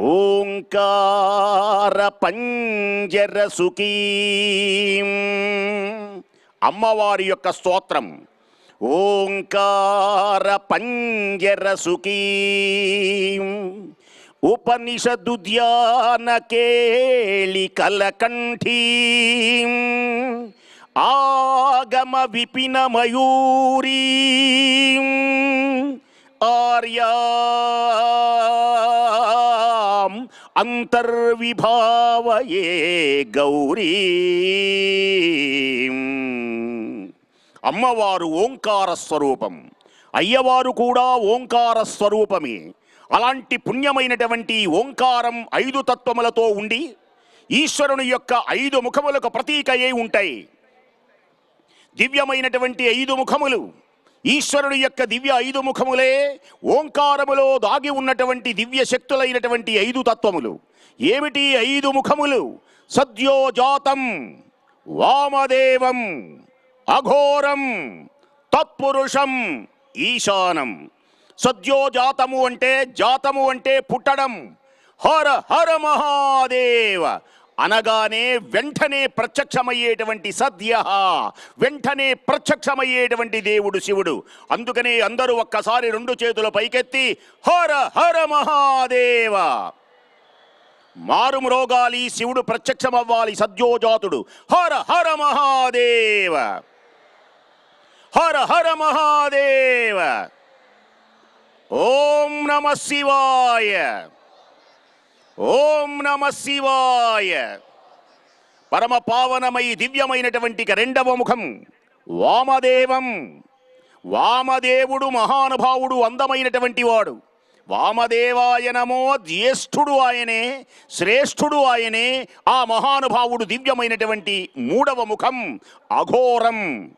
ఓంకార పంజర సుఖీ. అమ్మవారి యొక్క స్తోత్రం. ఓంకార పంజర సుఖీ. ఉపనిషదు ధ్యాన కేళి కలకంఠీ. ఆగమ విపిన మయూరీ. ఆర్యా అంతర్విభావయే గౌరీ. అమ్మవారు ఓంకార స్వరూపం. అయ్యవారు కూడా ఓంకార స్వరూపమే. అలాంటి పుణ్యమైనటువంటి ఓంకారం ఐదు తత్వములతో ఉండి ఈశ్వరుని యొక్క ఐదు ముఖములకు ప్రతీక అయి ఉంటాయి. దివ్యమైనటువంటి ఐదు ముఖములు. ఈశ్వరుని యొక్క దివ్య ఐదు ముఖములే ఓంకారములో దాగి ఉన్నటువంటి దివ్య శక్తులైనటువంటి ఐదు తత్వములు. ఏమిటి ఐదు ముఖములు? సద్యోజాతం వామదేవం అఘోరం తత్పురుషం ఈశానం. సద్యోజాతము అంటే జాతము అంటే పుట్టడం. హర హర మహాదేవ అనగానే వెంటనే ప్రత్యక్షమయ్యేటువంటి సద్య. వెంటనే ప్రత్యక్షమయ్యేటువంటి దేవుడు శివుడు. అందుకనే అందరూ ఒక్కసారి రెండు చేతుల పైకెత్తి హర హర మహాదేవ! మారుమ్రోగాలి శివుడు ప్రత్యక్షమవ్వాలి సద్యోజాతుడు. హర హర మహాదేవ! హర హర మహాదేవ! ఓం నమ శివాయ! ఓం నమ శివాయ. పరమ పావనమై దివ్యమైనటువంటి రెండవ ముఖం వామదేవం. వామదేవుడు మహానుభావుడు అందమైనటువంటి వాడు. వామదేవాయ నమో జ్యేష్ఠుడు ఆయనే శ్రేష్ఠుడు ఆయనే ఆ మహానుభావుడు దివ్యమైనటువంటి మూడవ ముఖం అఘోరం.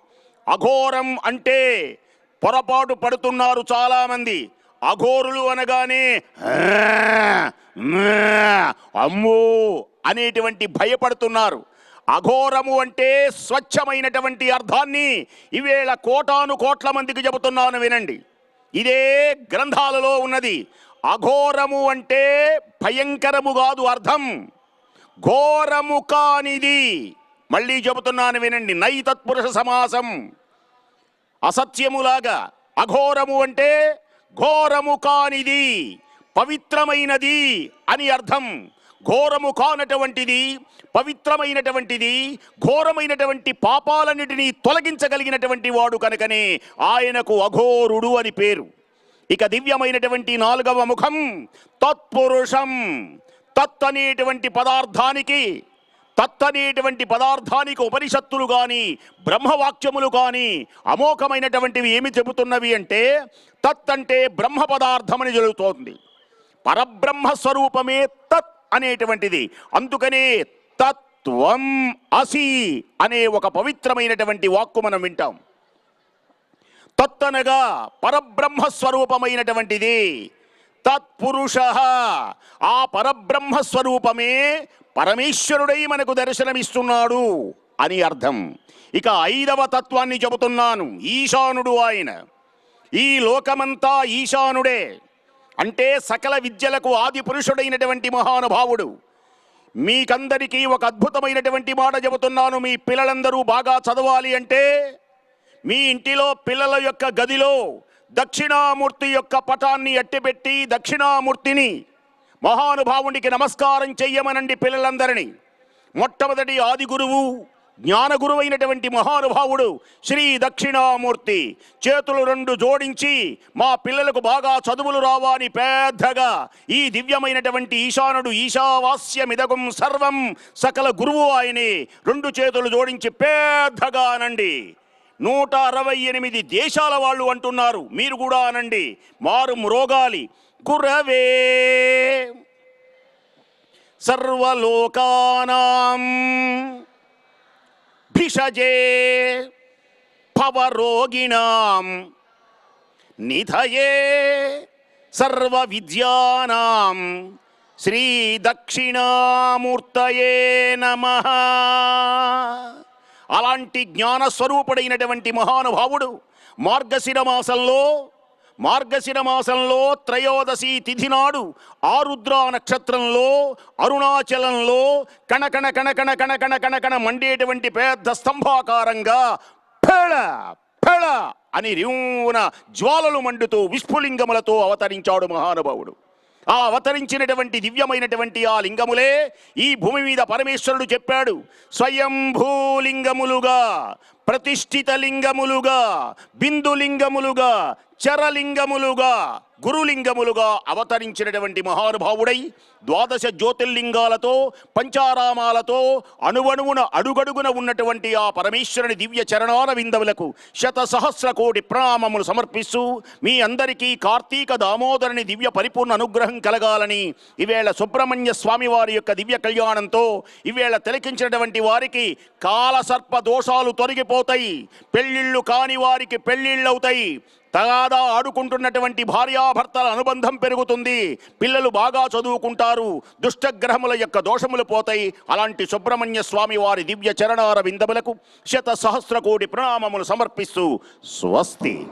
అఘోరం అంటే పొరపాటు పడుతున్నారు చాలామంది. అఘోరులు అనగానే అమ్మో అనేటువంటి భయపడుతున్నారు. అఘోరము అంటే స్వచ్ఛమైనటువంటి అర్థాన్ని ఈవేళ కోటాను కోట్ల మందికి చెబుతున్నాను వినండి. ఇదే గ్రంథాలలో ఉన్నది. అఘోరము అంటే భయంకరము కాదు అర్థం. ఘోరము కానిది. మళ్ళీ చెబుతున్నాను వినండి. నై తత్పురుష సమాసం. అసత్యములాగా అఘోరము అంటే ఘోరము కానిది పవిత్రమైనది అని అర్థం. ఘోరము కానటువంటిది పవిత్రమైనటువంటిది ఘోరమైనటువంటి పాపాలన్నిటినీ తొలగించగలిగినటువంటి వాడు కనుకనే ఆయనకు అఘోరుడు అని పేరు. ఇక దివ్యమైనటువంటి నాలుగవ ముఖం తత్పురుషం. తత్ అనేటువంటి పదార్థానికి తత్తనేటువంటి పదార్థానికి ఉపనిషత్తులు కానీ బ్రహ్మవాక్యములు కానీ అమోఘమైనటువంటివి ఏమి చెబుతున్నవి అంటే తత్ అంటే బ్రహ్మ పదార్థమని జరుగుతోంది. పరబ్రహ్మ స్వరూపమే తత్ అనేటువంటిది. అందుకనే తత్వం అసి అనే ఒక పవిత్రమైనటువంటి వాక్కు మనం వింటాం. తత్తనగా పరబ్రహ్మ స్వరూపమైనటువంటిది. తత్పురుష. ఆ పరబ్రహ్మ స్వరూపమే పరమేశ్వరుడై మనకు దర్శనమిస్తున్నాడు అని అర్థం. ఇక ఐదవ తత్వాన్ని చెబుతున్నాను. ఈశానుడు ఆయన. ఈ లోకమంతా ఈశానుడే. అంటే సకల విద్యలకు ఆది పురుషుడైనటువంటి మహానుభావుడు. మీకందరికీ ఒక అద్భుతమైనటువంటి మాట చెబుతున్నాను. మీ పిల్లలందరూ బాగా చదవాలి అంటే మీ ఇంటిలో పిల్లల యొక్క గదిలో దక్షిణామూర్తి యొక్క పటాన్ని అట్టిపెట్టి దక్షిణామూర్తిని మహానుభావునికి నమస్కారం చెయ్యమనండి పిల్లలందరినీ. మొట్టమొదటి ఆది గురువు జ్ఞాన గురువైనటువంటి మహానుభావుడు శ్రీ దక్షిణామూర్తి. చేతులు రెండు జోడించి మా పిల్లలకు బాగా చదువులు రావాని పెద్దగా. ఈ దివ్యమైనటువంటి ఈశానుడు ఈశావాస్యమిదగం సర్వం సకల గురువు ఆయనే. రెండు చేతులు జోడించి పెద్దగా అనండి నూట అరవై ఎనిమిది దేశాల వాళ్ళు అంటున్నారు. మీరు కూడా అనండి. మారు మ్రోగాలి. కుర్రవే సర్వలోకానాం భిషజే భవరోగిణాం నిధయే సర్వ విద్యానాం శ్రీ దక్షిణామూర్తయే నమ. అలాంటి జ్ఞాన స్వరూపుడైనటువంటి మహానుభావుడు మార్గశిర మాసంలో మార్గశిర మాసంలో త్రయోదశి తిథి నాడు ఆరుద్ర నక్షత్రంలో అరుణాచలంలో కణకణ కణకణ కణకణ కణకణ మండేటువంటి పెద్ద స్తంభాకారంగా ఫెళ ఫెళ అని రివున జ్వాలలు మండుతూ విస్ఫులింగములతో అవతరించాడు మహానుభావుడు. ఆ అవతరించినటువంటి దివ్యమైనటువంటి ఆ లింగములే ఈ భూమి మీద పరమేశ్వరుడు చెప్పాడు స్వయంభూలింగములుగా ప్రతిష్ఠిత లింగములుగా బిందులింగములుగా చరలింగములుగా గురులింగములుగా అవతరించినటువంటి మహానుభావుడై ద్వాదశ జ్యోతిర్లింగాలతో పంచారామాలతో అణువణువున అడుగడుగున ఉన్నటువంటి ఆ పరమేశ్వరుని దివ్య చరణాల విందవులకు శత సహస్ర కోటి ప్రణామములు సమర్పిస్తూ మీ అందరికీ కార్తీక దామోదరుని దివ్య పరిపూర్ణ అనుగ్రహం కలగాలని ఈవేళ సుబ్రహ్మణ్య స్వామి వారి యొక్క దివ్య కళ్యాణంతో ఈవేళ తిలకించినటువంటి వారికి కాలసర్ప దోషాలు తొలగిపోతాయి పెళ్ళిళ్ళు కాని వారికి పెళ్ళిళ్ళవుతాయి తగాదా ఆడుకుంటున్నటువంటి భార్యాభర్తల అనుబంధం పెరుగుతుంది. పిల్లలు బాగా చదువుకుంటారు. దుష్టగ్రహముల యొక్క దోషములు పోతాయి. అలాంటి సుబ్రహ్మణ్య స్వామి వారి దివ్య చరణార విందములకు శత సహస్ర కోటి ప్రణామములు సమర్పిస్తూ స్వస్తి.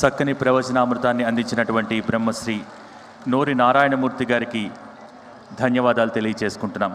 చక్కని ప్రవచనామృతాన్ని అందించినటువంటి బ్రహ్మశ్రీ నోరి నారాయణమూర్తి గారికి ధన్యవాదాలు తెలియచేసుకుంటున్నాం